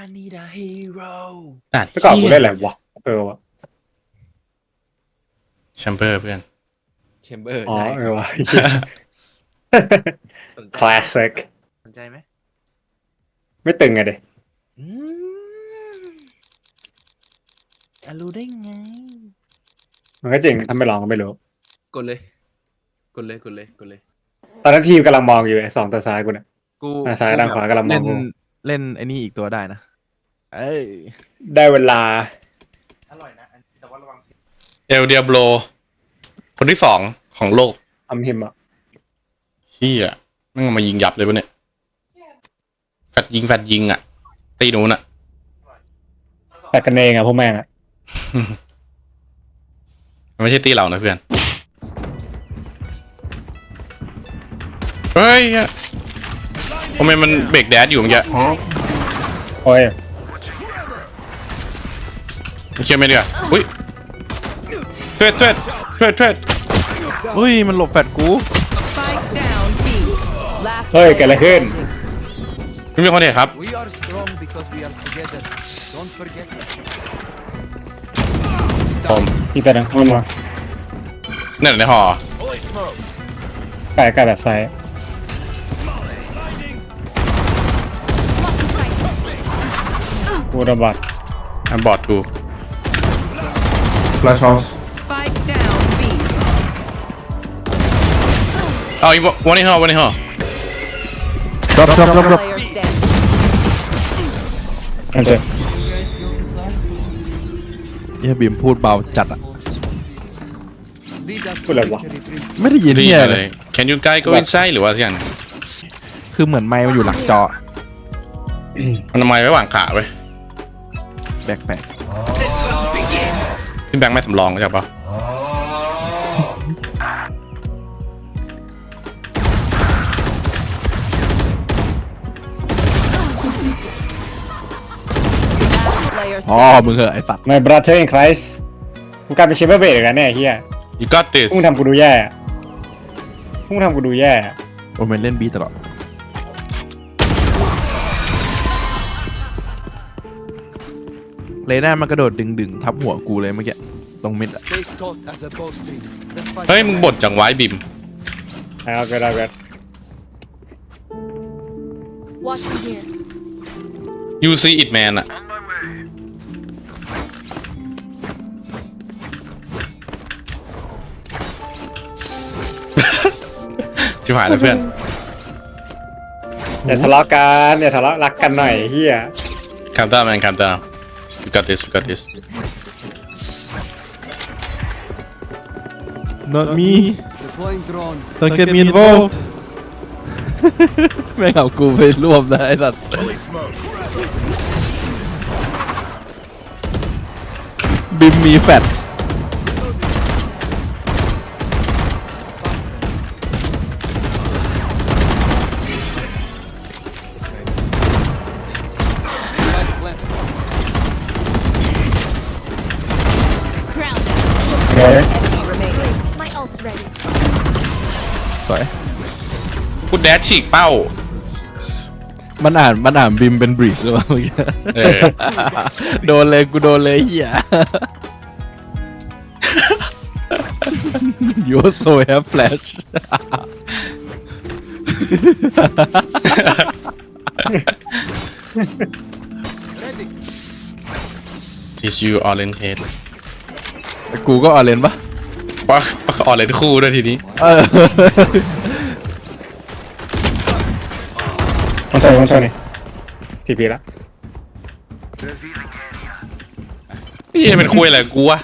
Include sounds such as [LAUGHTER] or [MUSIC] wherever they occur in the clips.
I need a hero อ่านเมื่อก่อนกูได้อะไรวะเออวะแชมเบอร์เพื่อนแชมเบอร์อ๋อใช่เออวะ สนใจคลาสสิกสนใจไหมไม่ตึงไงเด็อืมอะรู้ได้ไง มันก็จริงถ้าไม่ลองก็ไม่รู้ กดเลย กดเลย กดเลย กดเลย ตอนนั้นทีมกำลังมองอยู่ไอ้สองตัวซ้ายกูเนี่ย กูอะซ้ายด้านขวากำลังมองเล่นกู เล่นไอ้นี่อีกตัวได้นะ เอ้ย ได้เวลา อร่อยนะแต่ว่าระวังเอลเดียโบรคนที่สองของโลกทำหิมอะเฮียแม่งมายิงยับเลยปะเนี่ยแฟดยิงแฟดยิงอะ ตีหนูน่ะ แต่กันเองอะพวกแม่งอะมันไม่ใช่ตีเรานะเพื่อน เฮ้ยเหี้ย ทำไมมันเบรกแดดอยู่เมื่อกี้โอ้ยไม่เชื่อไม่เดียวอุ้ยเทรดเทรดเทรดเทรดเฮ้ยมันหลบแฟดกู Spike down B. Last เฮ้ยเกิดอะไรขึ้นไม่มีคนเห็นครับ We are strong because we are together. Don't forget that. ผมที่แสดงมันมาเนี่ยในหอไก่ไก่แบบไซส์ กูระบาดอันบอดทู Flash house. Spike down B. เอาอีกวันนี้หอวันนี้หอ Drop, drop, drop, drop. Player standing. นั่นเถอะเฮียบิมพูดเบาจัดอะ Lead us พูดอะไรวะ victory, prince. ไม่ได้ยินได้ยิเฮีนยอะเลไร ย Can you guys go inside หรือว่าอย่างคือเหมือนไมค์มันอยู่หลังจอ มันทำไมไว้หว่างขาเว้ย แปลกพี่แบงค์ไม่สำรองใช่ปะ Last player ๆอ๋อ มึงเหอะไอ้สัตว์ My brother in Christ กูกลายเป็นเชฟเบอร์เบรกันเนี่ยเฮีย you got this พุ่งทำกูดูแย่อะพุ่งทำกูดูแย่อะโอเมนเล่นบีตลอด เลน่ามันกระโดดดึงๆทับหัวกูเลยเมื่อกี้ตรงมิดอะ Stay taut as a bowstring. The fight เฮ้ย มึงบ่นจังไว้บิม เอาเกิดเอาเกิด Watching here. you see it man อะ ชิบหายแล้วเพื่อน อย่าทะเลาะกันอย่าทะเลาะรักกันหน่อยเฮีย calm down man calm down you got this you got this not me Deploying drone. don't get me involved ไม่งเอากูไ My ult's ready. สวยพูดแดดฉีกเป้า มันอ่านมันอ่านบิมเป็นบริดจ์หรือเปล่าเมื่อกี้เออ โดนเลยกูโดนเลยเฮีย You also have flash Ready. is you orange head กูก็ออเรนปะว่าออเรนคู่ด้วยทีนี้เออต้องใส่ต้องใส่นี่ทีพีละนี่เป็นคุยอะไรกับกูวะ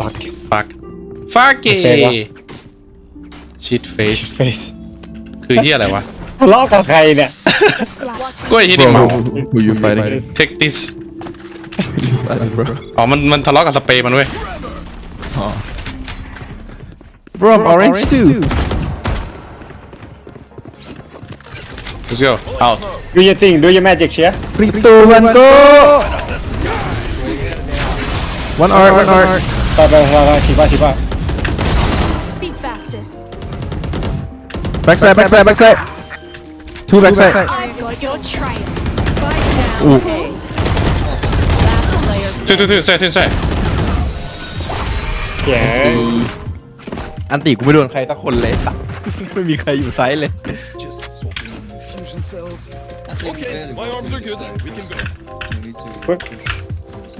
ปักฟักฟักเกเฟซวะชิดเฟสเฟสคือที่อะไรวะทะเลาะกับใครเนี่ยก็ไอ้ที่นี่เมา Who you fighting take this fighting bro อ๋อมันมันทะเลาะกับสเปรย์มันเว้ย Bro I'm orange too let's go out ดูยจริงดูยแมจิกเชีย Three two one go One art one art ไปไปไปไปทีบ้าทีบ้า Be faster. Backside backside backside Two backside I've got your trail. Spike อู้ A. Last player ช่วยช่วยช่วยช่วยช่วยช่วยเหี้ยอันติกูไม่โดนใครสักคนเลยไม่มีใครอยู่ไซส์เลย Just swapping fusion cells. My arms are good. We can go.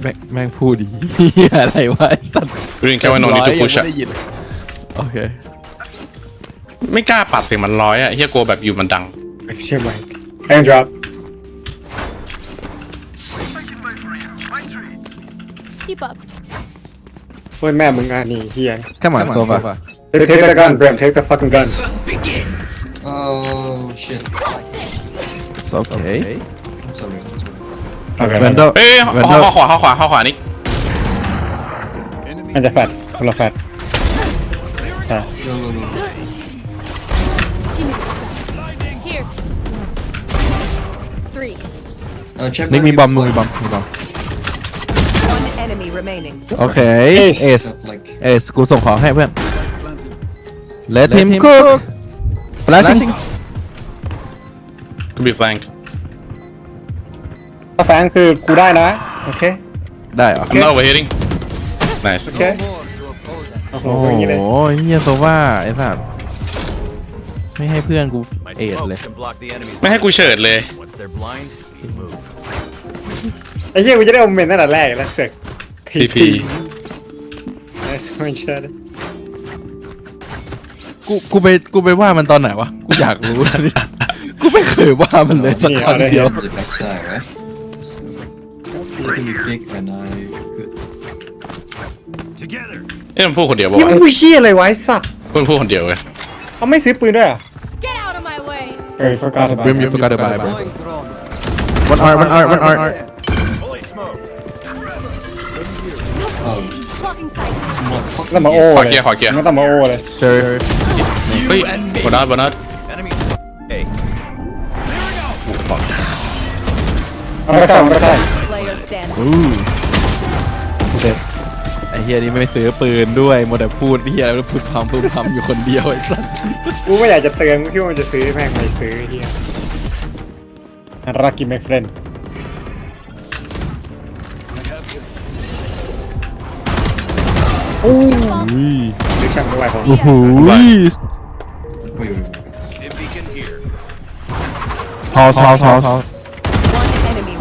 แม่งแม่งพูดดียอะไรวะไอ้สัตว์กูได้ยินแค่ว่า no need to ร้อย push อะไม่ได้ยินโอเคไม่กล้าปรับเสียงมันร้อยอะเฮียกลัวแบบอยู่มันดังเชื่อไ Keep up. เฮ้ยแม่มึงอะนี่เฮีย Come on sofa take take the gun Bram take the fucking gun Oh shit. it's okay I'm sorry. I'm sorry. โอเค Vandal เอ้ยเข้า Vandal เข้าขวาเข้าขวาเข้าขวานี่ มันจะแฟดคนละแฟดใช่ Go, go, go. Here. Three. Uh, check นิก back มี if บอ enemy remaining. โอเค Ace เอส Stuff like เอส กูส่งของให้เพื่อน Let him cook flashing กูบีฟแลงถ้าแฟงคือกูได้นะ โอเค ได้เหรอ I'm not overheating nice โอเค no more to oppose us. โอ้โหโอ้โหอย่างนี้เลยเฮียโซว่าไอ้สัตว์ไม่ให้เพื่อนกูเอดเลย can block the enemy's ไม่ให้กูเฉิดเลย Once they're blind, move. ไอ้เหี้ยกูจะได้โอเมนตั้งแต่แรกแล้วเสก TP ไอ้สมัยเชิดกูกูไปกูไปว่ามันตอนไหนวะ กูอยากรู้ กูไม่เคยว่ามันเลยสักครั้งเดียว on the back side, right? So, let me pick and I could. เอ้ยมันพูดคนเดียวปะนี่วะมึงเหี้ยอะไรไวะไอ้สัตว์มันพูดคนเดียวเว้ยเขาไม่ซื้อปืนด้วยเหรอะ Get out of my way. เออ forgot about Brim you forgot about it bro Deploying drone. one art one art one art Blocking sight. motherfucker. ต้องมาโอ้ขอเลยเกียร์ขอเกียร์ ไม่ต้องมาโอ้เลย sure เฮ้ยบอนัสบอนัส Enemy. Hey, เอาไปใส่เอาไปใส่ Player standing. อู้โอเคไอ้เฮียนี่ไม่ซื้อปืนด้วยมัวแต่พูดเฮียแล้วพึมพำพึมพำอยู่คนเดียวไอ้สัสกูไม่อยากจะเตือนกูคิดว่ามันจะซื้อแม่งไม่ซื้อไอ้เฮียรักกี้แมฟเฟรน ลิชั่นไม่ไหวผมโอ้โหทอทอทอทอ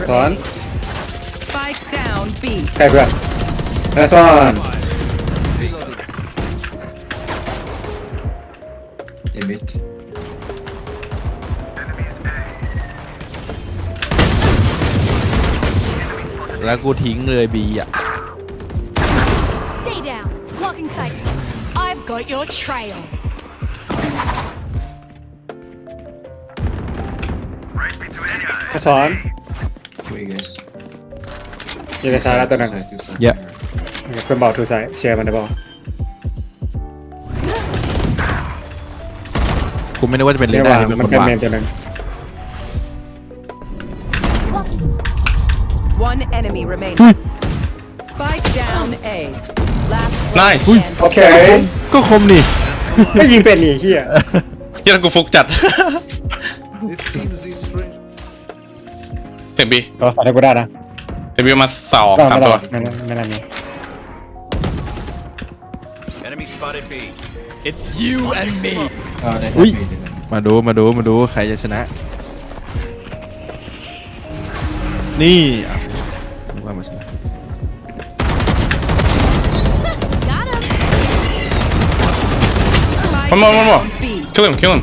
One อนใครเพื่อนแอสซอนเดมิด แล้วกูทิ้งเลยบีอะ I've got your trail. แล้วสอน Wait, guys. อยู่ในซ้ายแล้วตัวหนึง Side, two side. Yeah. เพื่อนบอกทูซ้ายแชร์มันได้บอกกูไม่นึกว่าจะเป็นเลเรียกด้าว่าที่เป็นมัคนนเป็นวางเมนตัวหนึง One enemy remaining. Spike down A. Last Nice. player standing. โอเคก็คมนี่ไม่ยิงเป็นนี่เฮียเฮียกูฟุกจัด It seems these strange. เสียงบีเราสอนให้กูได้นะเสียงบีมาสองได้สามไม่ตัวได้ไม่ได้ไม่ได้มี Enemy spotted B. Oh, they have Ui. me, they have me. มาดูมาดูมาดูใครจะชนะ นี่อะ One more, one more. down B. kill him kill him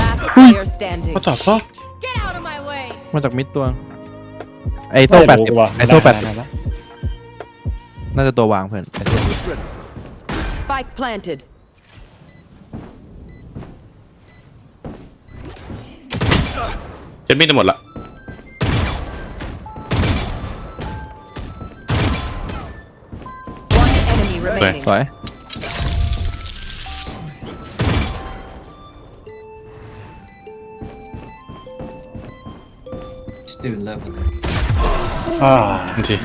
Last player standing. what the fuck Get out of my way. มาจากมิดตัว ไอ้โซ่แปดสิบไอ้โซ่แปดสิบน่าจะตัววางเพื่อนไอ้โซ่ Spike planted. เจ็ดมีจ remaining. สวย Still level. อ่าจริง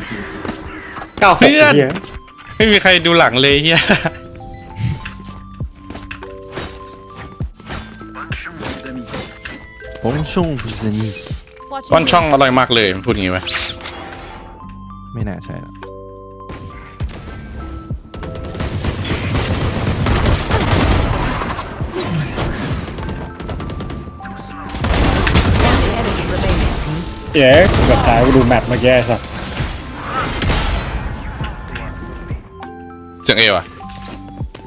เก้าหกเพื่อนเฮียๆไม่มีใครดูหลังเลยเฮียเงชงพิซนี่ Watch ก้อน your ช่องอร่อยมากเลยมันพูดอย่างงี้ไหมไม่น่าใช่ละ เย้เกือบตายกูดูแมปเมื่อกี้ไอ้สัสเสียงเอวะ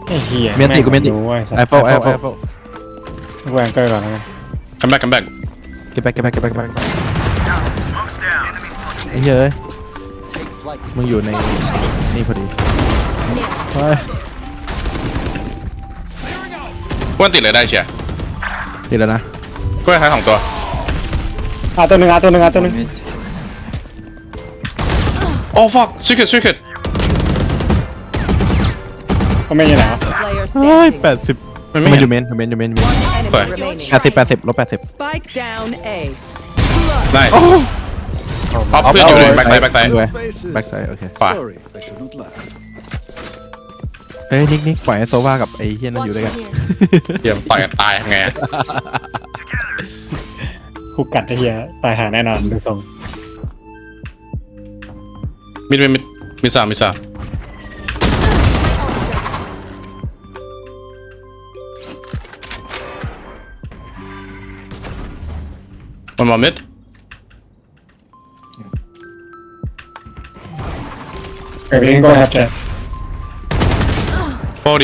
ไอ้เหี้ยเมียนติกูเมียนติรู้ไอ้สัสไอโฟไอโฟไอโฟกูแองเกอร์ก่อนแล้วกันคัมแบ็กคัมแบ็กเก็บไปเก็บไปเก็บไปเก็บไปไอ้เหี้ยเอ้ยมึงอยู่ในนี่พอดีเฮ้ยกวนติดเลยได้เชียร์ดีแล้วนะกล้วยท้ายสองตัว อะตัวหนึ่งอะตัวหนึ่งอะตัวหนึ่ง Mid. โอ้ฟักซิกเก็ตซิกเก็ตก็ไม่ยังไงวะ Player เฮ้ย standing. แปดสิบมันมันไม่อเห็นยู่เมนอยู่เมนอยู่เมนอยู่เมน Enemy Sorry. remaining. แปดสิบแปดสิบลบแปดสิบ Spike down A. ได้ออฟเพื่อนอยู่เลยแบ็คไซด์ แบ็คไซด์ด้วยแบ็คไซด์โอเคขวา Sorry, I should not laugh. เฮ้ยนิกนิกปล่อยให้โซว่ากับไอ้เฮียนั่น Watch อยู่ด้วยกัน here. เดี๋ยวต่อยกันตายไงอะ กูกัดไอ้เหี้ยตายหาแน่นอนดูทรงมิดมิดมิดมิดสามมิดสามมันมามิด เออเองก็แฮปปี้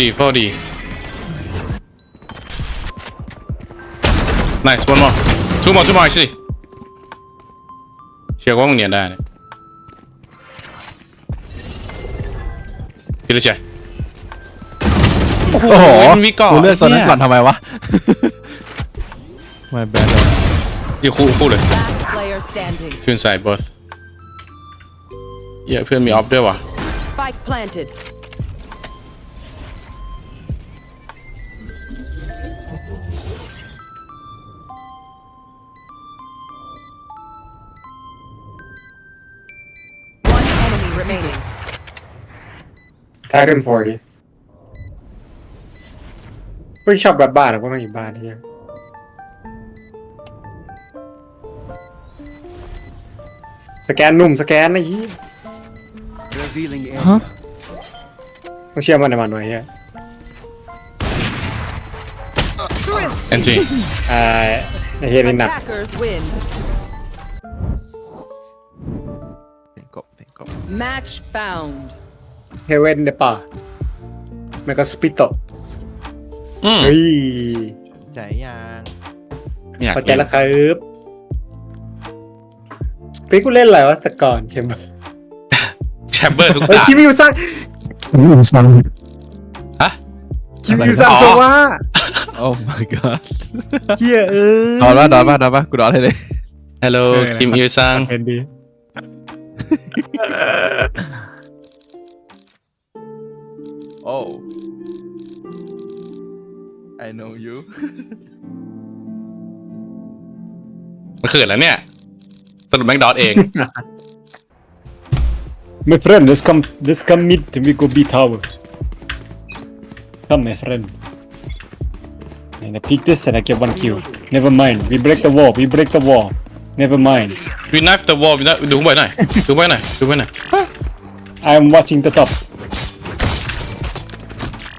40 40 nice one more two more two more actually เชียร์ว่ามึงเนียนได้เนี่ยพี่เลยเชียร์โอ้โหมันมีเกาะกูเลือกตัวนั้นเนี่ยก่อนทำไมวะ ไม่แบนเลยเดี๋ยวคู่คู่เลย Last player standing. ขึ้นใส่ both เหี้ยเพื่อนมีออฟด้วยว่ะ ถ้าขึ้นโฟร์ดิเฮ้ยชอบแบบบ้านหรือว่าไม่อยู่บ้านเฮียสแกนหนุ่มสแกนไอ้เหี้ย Revealing area. ฮะต้องเชื่อมันในมันหน่อยเฮีย NT อ่าไอ้เฮียนี่หนัก Attackers win. เพลงกบเพลงกบ Match found. เฮเว่นเดป่ามันก็สปิโตอืมเฮ้ยใจยังอยากพอใจแล้วครับพี่กูเล่นอะไรวะแต่ก่อนใช่ไหมแชมเบอร์ทุกเฮ้ยตาคิมิวซังคิมิวซังฮะ คิมิวซังอ๋อโซว่าโอ้ my god เฮียเออดอนปะดอนปะดอนปะกูดอนให้เลย Hello คิมอิลซัง เห็นดี โอ้ I know you [LAUGHS] มันเขินแล้วเนี่ยสรุปแม่งดอทเอง [LAUGHS] My friend let's come let's come meet we go B tower come my friend and I pick this and I get one kill never mind we break the wall we break the wall never mind วินไนฟ์เดอะวอลวินดูข้างบนหน่อยดูข้างบนหน่อยดูข้างบนหน่อย I'm watching the top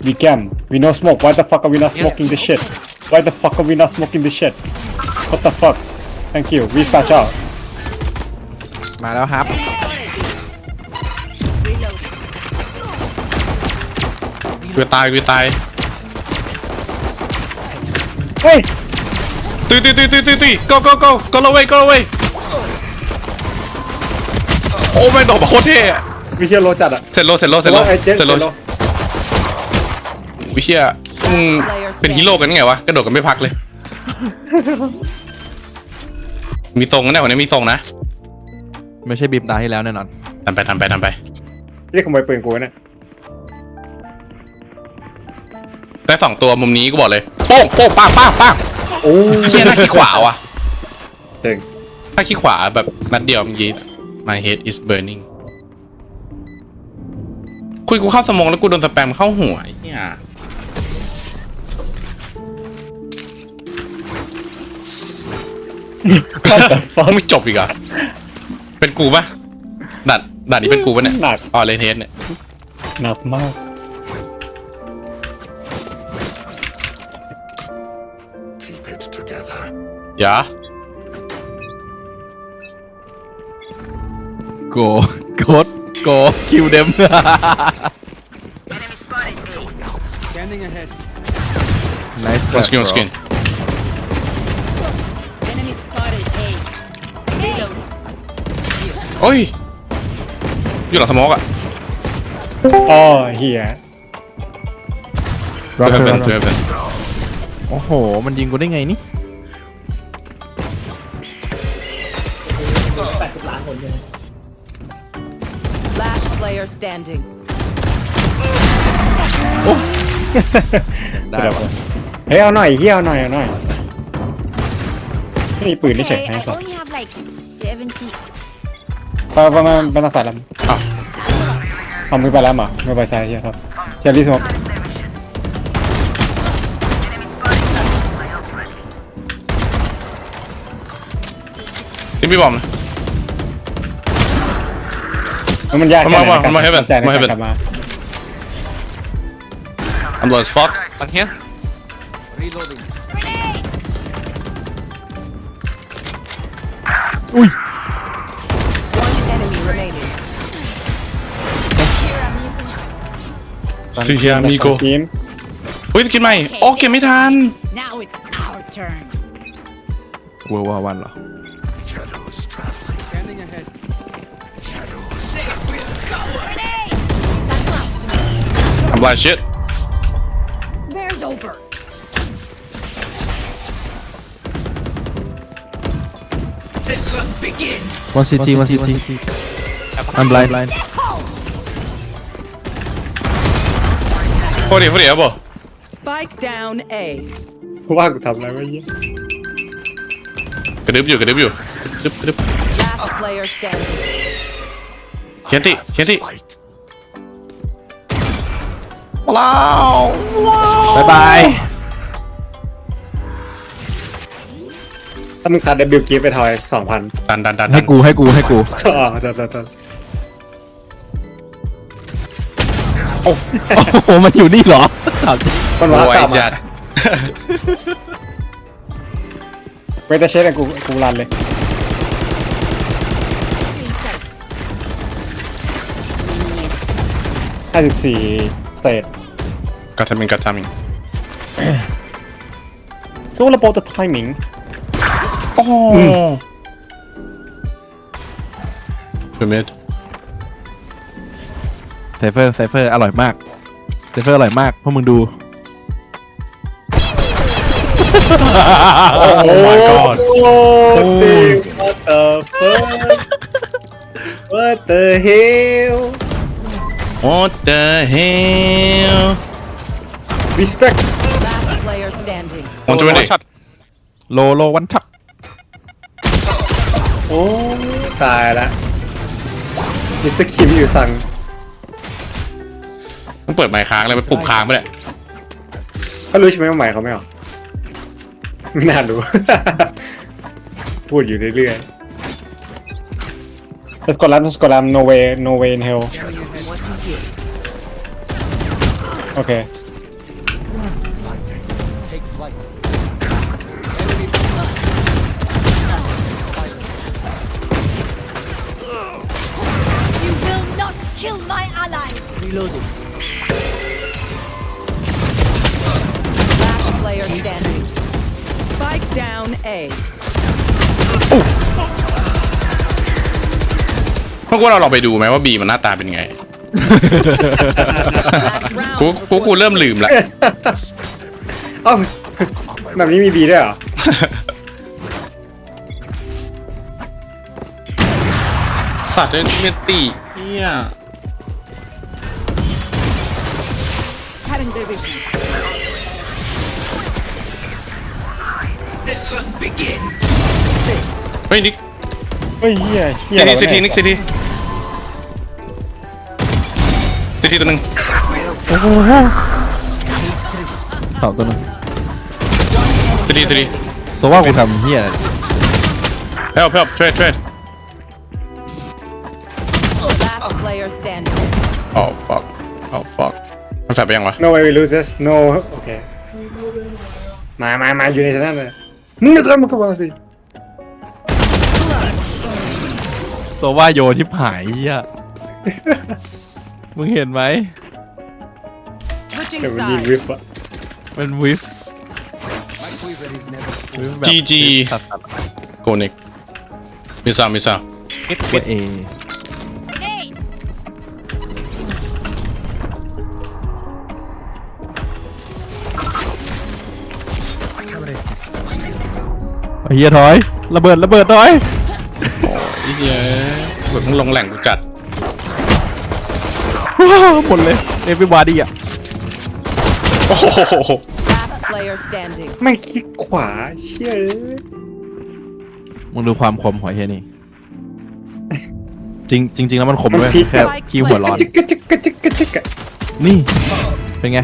we can we no smoke why the fuck are we not smoking the shit why the fuck are we not smoking the shit what the fuck thank you we patch out มาแล้วครับ กูตายกูตาย เฮ้ย ตีตีตีตีตีตี go go go go away go away โอ้แม่งดอกมาโคตรเท่อะ วิเชียโลจัดอะ เสร็จโลเสร็จโลเสร็จโล ไอ้เจ๊ เสร็จโล วิเชียมึงเป็นฮีโร่กันไงวะ กระโดดกันไม่พักเลย มีทรงนะเนี่ยวันนี้มีทรงนะไม่ใช่บีมตาที่แล้วแน่นอนทำไปทำไปทำไป เรียกขโมยปืนกูเนี่ยได้สองตัวมุมนี้กูบอกเลยโป้งโป้งป้างป้างป้างโอ้เชี่ยหน้าขี้ขวาว่ะเจ๋งถ้าขี้ขวาแบบนัดเดียวเมื่อกี้ my head is burning คุยกูเข้าสมองแล้วกูโดนสแปมเข้าหัวไอ้เนี่ย ไม่จบอีกเหรอะเป็นกูปะด่านด่านนี้เป็นกูปะเนี่ยหนัก อ๋อเลนเทสเนี่ยหนักมากอย่า โกโกดโกคิวเดม Scanning ahead. nice วันสกิ โอ้ย อยู่หลังสโมอกอะอ๋อเฮียเพื่อนเป็นเพื่อนเป็นโอ้โห มันยิงกูได้ไงนี่ Last player standing. ได้วะเฮ้ยเอาหน่อยเฮียเอาหน่อยเอาหน่อยไม่มีปืนที่เฉย Okay, ให้ I สัตว์ only have like 70. ไปไปมาไปทางฝ่ายลำอ้าวเอามือไปแล้วเหรอมือไปซ้ายเฮียครับเฮียรีสโมกนี่พี่บอมนะ มันยากมันมาแค่ไหนมันมา Heaven ใจในมาการ Heaven กลับมา I'm low as fuck on here Reloading. One สตีเฮียมีโก ทีม เฮ้ยกินใหม่โอ้เก็บไม่ทัน Now it's our turn. เวอร์ว่าวันเหรอ Scanning ahead. I'm blind shit Bear's over. one city one city I'm blind โคตรดีโคตรดีครับบอ Spike down A. ว่ากูทำอะไรวะเฮียกระดึบอยู่กระดึบอยู่กระดึบกระดึบ Last player standing. เคียนติเคียนติว้าวบายบาย ถ้ามึงขาดเดบิวต์กิฟต์ไปทอยสองพันดันดันดันให้กูให้กูให้กู อ๋อเดี๋ยวเดี๋ยว โอ้โห มันอยู่นี่เหรอถามจริงมันโอ้ว้ายกลับจัมาดเวทเชสกูกูรันเลยห้าสิบสี่เศษกัดทามิงกัดทามิง So all about the timing โอ้เป็นเมดไซเฟอร์ไซเฟอร์อร่อยมากไซเฟอร์อร่อยมากพวกมึงดู โอ้ my god โอ้ What the fuck What the hell What the hell Respect Last player standing. 120โลโลวันช็อตโอ้ ตายละมิสเตอร์คิมอยู่สั่ง ต้องเปิดไมค์ค้างเลยไปปุ่มค้างไปเลยเขารู้ใช่ไหมว่าหมายเขาไม่ออกไม่น่ารู้ พูดอยู่เรื่อยๆ Let's go lam Let's go lam no way no way in hell โอเค เมื่อกี้เราลองไปดูไหมว่าบีมันหน้าตาเป็นไง Last round. กูกูกูเริ่มลืมละ เอ้าแบบนี้มีบีด้วยเหรอ สัตว์เล่นเมตตี้เฮีย Cutting division. เฮ้ยนิกเฮ้ยเฮียเฮียนี่อะไรนี่วะซิทีเยนิกซิที ซิทีตัวหนึ่งเสาตัวนึงซิทีซิทีโซว่ากูทำเฮียอะไร help help trade trade Last player standing. oh fuck oh fuck มันแฟดไปยังวะ No way we lose this no โอเคมามามาอยู่ในชั้นเลยมึงจะทำมันก็มาสิโซว่าโยที่หายเหี้ย มึงเห็นไหม Switching แต่มันยิง sides. วิฟอะมันวิฟ My quiver is never full. วิฟแบบ GG ตัดตัดโกนิกมิซามิซาตัวเอ Grenade! ไอ้เฮียถอย ระเบิดระเบิดถอยไอ้เหี้ยแบบมึงลงแหล่งกูจัด หมดเลยเอฟวีบาดี้อะโอ้โห Last player standing. ไม่งคลิกขวาเชี่ยเอ้ยมึงดูความคมหัวเฮียนี่จริงจริง ๆ แล้วมันคมด้วยมันพลิกแค่ขี้หัวร้อน จิกกะจิกกะจิกกะจิกกะนี่ เป็นไง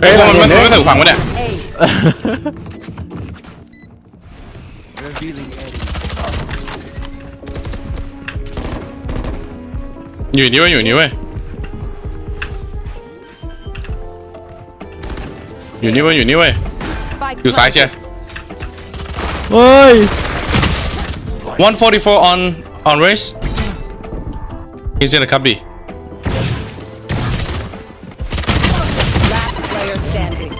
เฮ้ยมันมันมันไม่ถึงฝั่งวะเนี่ย Ace. Revealing area. อยู่นี่เว้ยอยู่นี่เว้ย อยู่นี่เว้ยอยู่นี่เว้ย Spike อยู่ซ้ายเชีย เฮ้ย 144 on on race he's in the cubby Last player standing.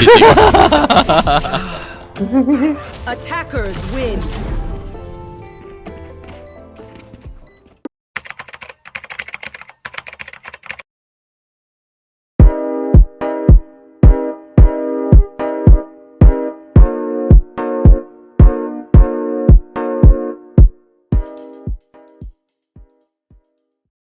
[LAUGHS] GG Attackers win.